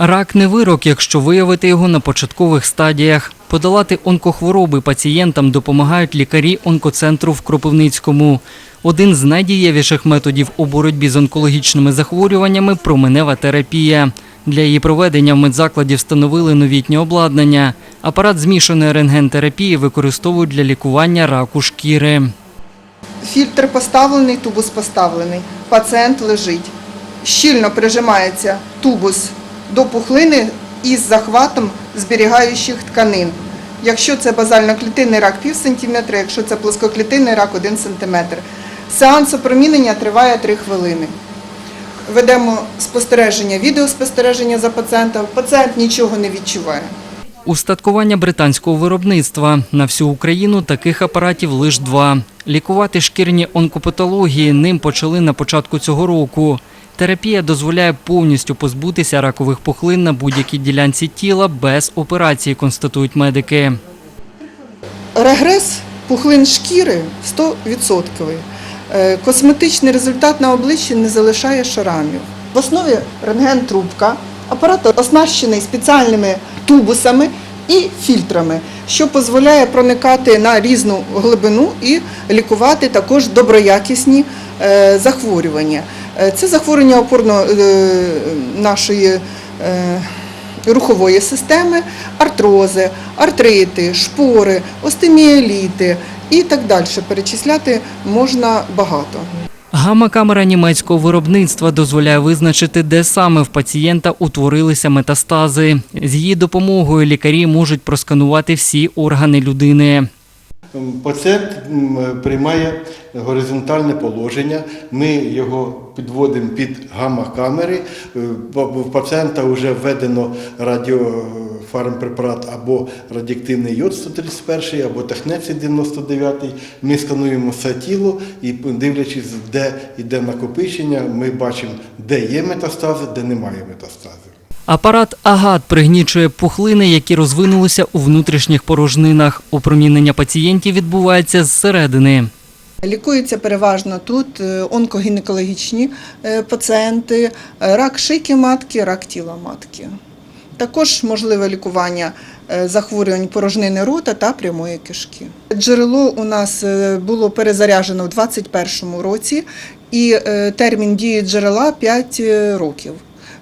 Рак не вирок, якщо виявити його на початкових стадіях. Подолати онкохвороби пацієнтам допомагають лікарі онкоцентру в Кропивницькому. Один з найдієвіших методів у боротьбі з онкологічними захворюваннями променева терапія. Для її проведення в медзакладі встановили новітнє обладнання. Апарат змішаної рентгентерапії використовують для лікування раку шкіри. Фільтр поставлений, тубус поставлений. Пацієнт лежить. Щільно прижимається тубус до пухлини із захватом зберігаючих тканин. Якщо це базально-клітинний рак пів сантиметра, якщо це плоскоклітинний рак 1 сантиметр. Сеанс опромінення триває 3 хвилини. Ведемо спостереження, відеоспостереження за пацієнтом. Пацієнт нічого не відчуває. Устаткування британського виробництва. На всю Україну таких апаратів лише два. Лікувати шкірні онкопатології ним почали на початку цього року. Терапія дозволяє повністю позбутися ракових пухлин на будь-якій ділянці тіла без операції, констатують медики. Регрес пухлин шкіри 100%. Е, Косметичний результат на обличчі не залишає шарамів. В основі рентген-трубка. Апарат оснащений спеціальними тубусами і фільтрами, що дозволяє проникати на різну глибину і лікувати також доброякісні е, захворювання. Е, Це захворювання опорно е, нашої е, рухової системи, артрози, артрити, шпори, остеміеліти і так далі. Перечисляти можна багато. Гамма-камера німецького виробництва дозволяє визначити, де саме в пацієнта утворилися метастази. З її допомогою лікарі можуть просканувати всі органи людини. Пацієнт приймає горизонтальне положення, ми його підводимо під гамма-камери. Е, В пацієнта вже введено радіофармпрепарат або радіоактивний йод 131, або технецій 99. Ми скануємо все тіло і дивлячись, де йде накопичення, ми бачимо, де є метастази, де немає метастазів. Апарат АГАТ пригнічує пухлини, які розвинулися у внутрішніх порожнинах. Опромінення пацієнтів відбувається зсередини. Лікуються переважно тут е, онкогінекологічні е, пацієнти, е, рак шийки матки, рак тіла матки. Також можливе лікування захворювань порожнини рота та прямої кишки. Джерело у нас було перезаряджено в 2021 році, і термін дії джерела 5 років.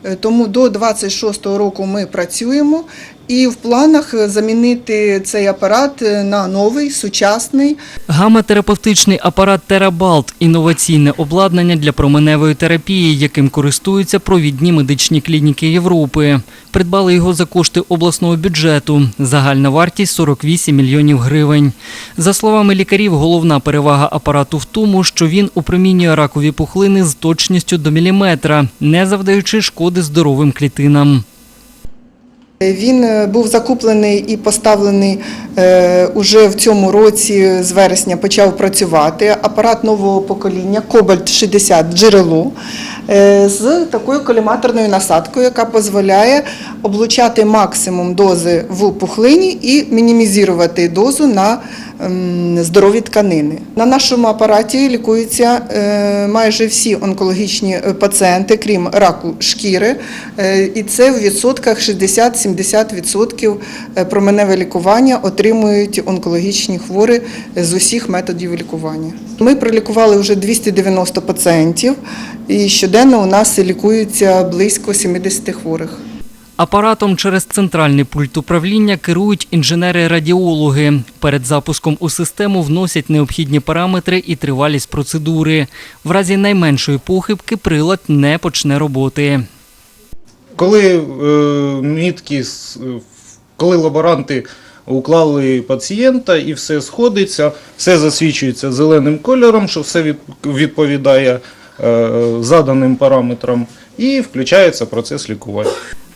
Е, Тому до 26 року ми працюємо і в планах е, замінити цей апарат е, на новий, сучасний, Гамма-терапевтичний апарат Терабалт інноваційне обладнання для променевої терапії, яким користуються провідні медичні клініки Європи. Придбали його за кошти обласного бюджету. Загальна вартість 48 мільйонів гривень. За словами лікарів, головна перевага апарату в тому, що він опромінює ракові пухлини з точністю до міліметра, не завдаючи шкоди здоровим клітинам. Він е, був закуплений і поставлений е, уже в цьому році, з вересня почав працювати. Апарат нового покоління Кобальт 60 джерело е, з такою коліматорною насадкою, яка дозволяє облучати максимум дози в пухлині і мінімізувати дозу на здорові тканини. На нашому апараті лікуються е, майже всі онкологічні е, пацієнти, крім раку шкіри, Е, і це в відсотках 60-70% е, променеве лікування отримують онкологічні хворі з усіх методів лікування. Ми пролікували вже 290 пацієнтів, і щоденно у нас лікується близько 70 хворих. Апаратом через центральний пульт управління керують інженери-радіологи. Перед запуском у систему вносять необхідні параметри і тривалість процедури. В разі найменшої похибки прилад не почне роботи. Коли е, мітки, е, коли лаборанти уклали пацієнта і все сходиться, все засвічується зеленим кольором, що все відповідає е, заданим параметрам, і включається процес лікування.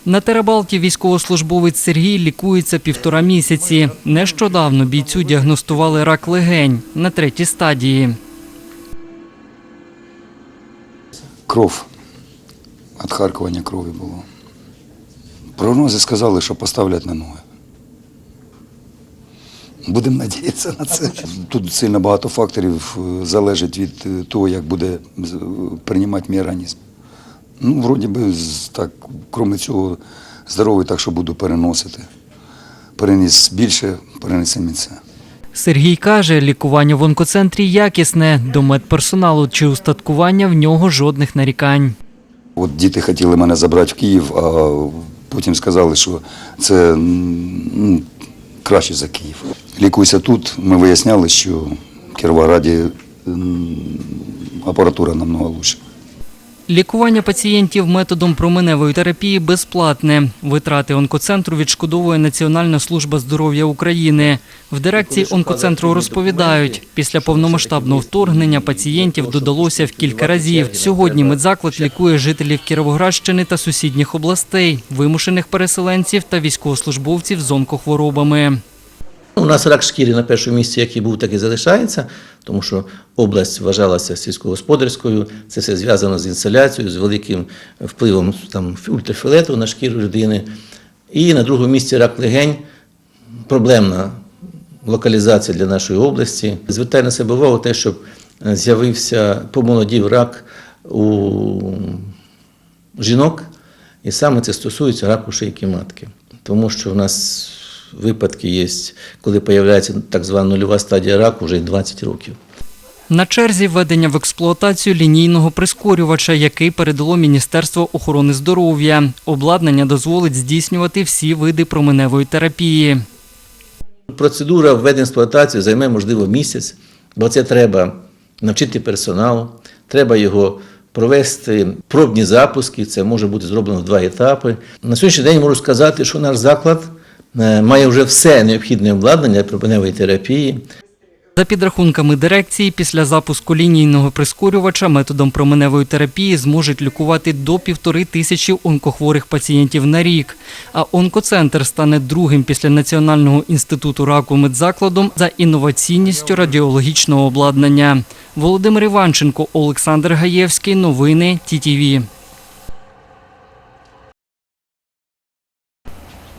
На Терабалті військовослужбовець Сергій лікується півтора місяці. Нещодавно бійцю діагностували рак легень на третій стадії. кров. Отхаркування крові було. Прогнози сказали, що поставлять на ноги. Будемо надіятися на це. Тут сильно багато факторів е, залежить від е, того, як буде е, приймати мій організм. Ну, вроді би, так, крім цього, здоровий, так що буду переносити. Переніс більше, перенесемо і це. Сергій каже, лікування в онкоцентрі якісне, до медперсоналу чи устаткування в нього жодних нарікань. От діти хотіли мене забрати в Київ, а потім сказали, що це ну, краще за Київ. Лікуйся тут. Ми виясняли, що в Кіровограді апаратура намного краще. Лікування пацієнтів методом променевої терапії безплатне. Витрати онкоцентру відшкодовує Національна служба здоров'я України. В дирекції онкоцентру розповідають, після повномасштабного вторгнення пацієнтів додалося в кілька разів. Сьогодні медзаклад лікує жителів Кіровоградщини та сусідніх областей, вимушених переселенців та військовослужбовців з онкохворобами. У нас рак шкіри на першому місці, який був, так і залишається, тому що область вважалася сільськогосподарською. Це все зв'язано з інсоляцією, з великим впливом там, ультрафіолету на шкіру людини. І на другому місці рак легень проблемна локалізація для нашої області. Звертає на себе увагу те, щоб е, з'явився помолодів рак у жінок, і саме це стосується раку шийки матки. Тому що в нас випадки є, коли появляється так звана нульова стадія раку вже 20 років. На черзі введення в експлуатацію лінійного прискорювача, який передало Міністерство охорони здоров'я. Обладнання дозволить здійснювати всі види променевої терапії. Процедура введення в експлуатацію займе, можливо, місяць, бо це треба навчити персонал, треба його провести пробні запуски. Це може бути зроблено в два етапи. На сьогоднішній день можу сказати, що наш заклад має вже все необхідне обладнання для променевої терапії. За підрахунками дирекції, після запуску лінійного прискорювача методом променевої терапії зможуть лікувати до півтори тисячі онкохворих пацієнтів на рік. А онкоцентр стане другим після Національного інституту раку медзакладом за інноваційністю радіологічного обладнання. Володимир Іванченко, Олександр Гаєвський. Новини ТІТІВІ.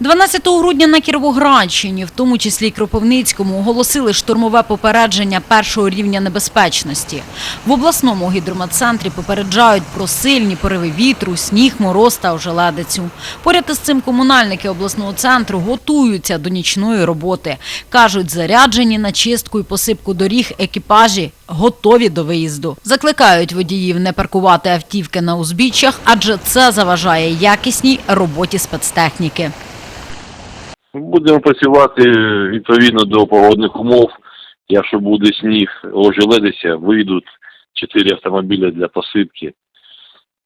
12 грудня на Кіровоградщині, в тому числі й Кропивницькому, оголосили штурмове попередження першого рівня небезпечності. В обласному гідрометцентрі попереджають про сильні пориви вітру, сніг, мороз та ожеледицю. Поряд із цим комунальники обласного центру готуються до нічної роботи. Кажуть, заряджені на чистку і посипку доріг екіпажі готові до виїзду. Закликають водіїв не паркувати автівки на узбіччях, адже це заважає якісній роботі спецтехніки. Будемо працювати відповідно до погодних умов. Якщо буде сніг, ожеледиться, вийдуть чотири автомобілі для посипки.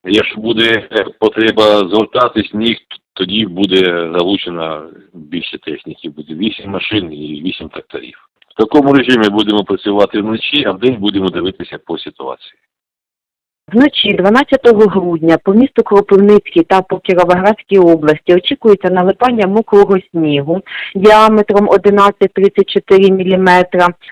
Якщо буде потреба згортати сніг, тоді буде залучено більше техніки. Буде 8 машин і 8 тракторів. В такому режимі будемо працювати вночі, а вдень будемо дивитися по ситуації. Вночі 12 грудня по місту Кропивницький та по Кіровоградській області очікується налипання мокрого снігу діаметром 11-34 мм.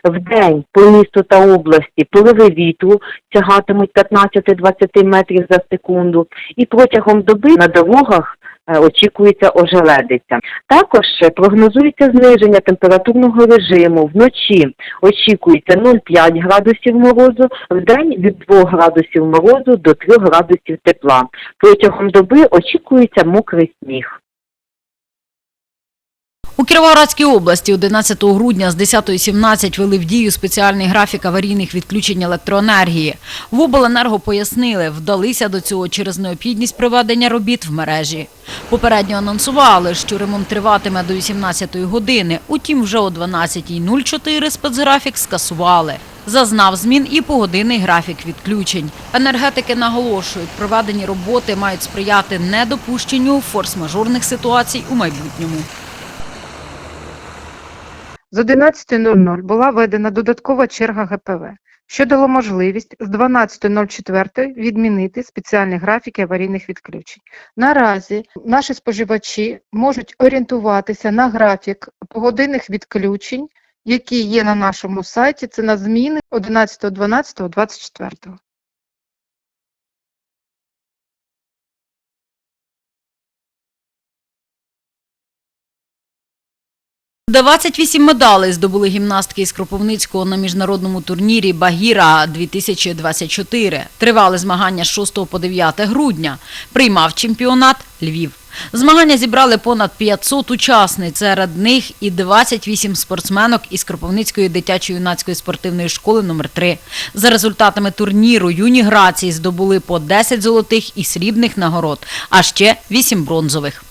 В день по місту та області пориви вітру сягатимуть 15-20 метрів за секунду. І протягом доби на дорогах очікується ожеледиця. Також е, прогнозується зниження температурного режиму. Вночі очікується 0,5 градусів морозу, в день від 2 градусів морозу до 3 градусів тепла. Протягом доби очікується мокрий сніг. У Кіровоградській області 11 грудня з 10.17 вели в дію спеціальний графік аварійних відключень електроенергії. В обленерго пояснили, вдалися до цього через необхідність проведення робіт в мережі. Попередньо анонсували, що ремонт триватиме до 18 години, утім вже о 12.04 спецграфік скасували. Зазнав змін і погодинний графік відключень. Енергетики наголошують, проведені роботи мають сприяти недопущенню форс-мажорних ситуацій у майбутньому. З 11.00 була введена додаткова черга ГПВ, що дало можливість з 12.04 відмінити спеціальні графіки аварійних відключень. Наразі наші споживачі можуть орієнтуватися на графік погодинних відключень, які є на нашому сайті. Це на зміни 11.12.24. 28 медалей здобули гімнастки із Кропивницького на міжнародному турнірі Багіра 2024. Тривали змагання з 6 по 9 грудня. Приймав чемпіонат Львів. Змагання зібрали понад 500 учасниць. Серед них і 28 спортсменок із Кропивницької дитячо-юнацької спортивної школи номер 3 За результатами турніру юні грації здобули по 10 золотих і срібних нагород, а ще 8 бронзових.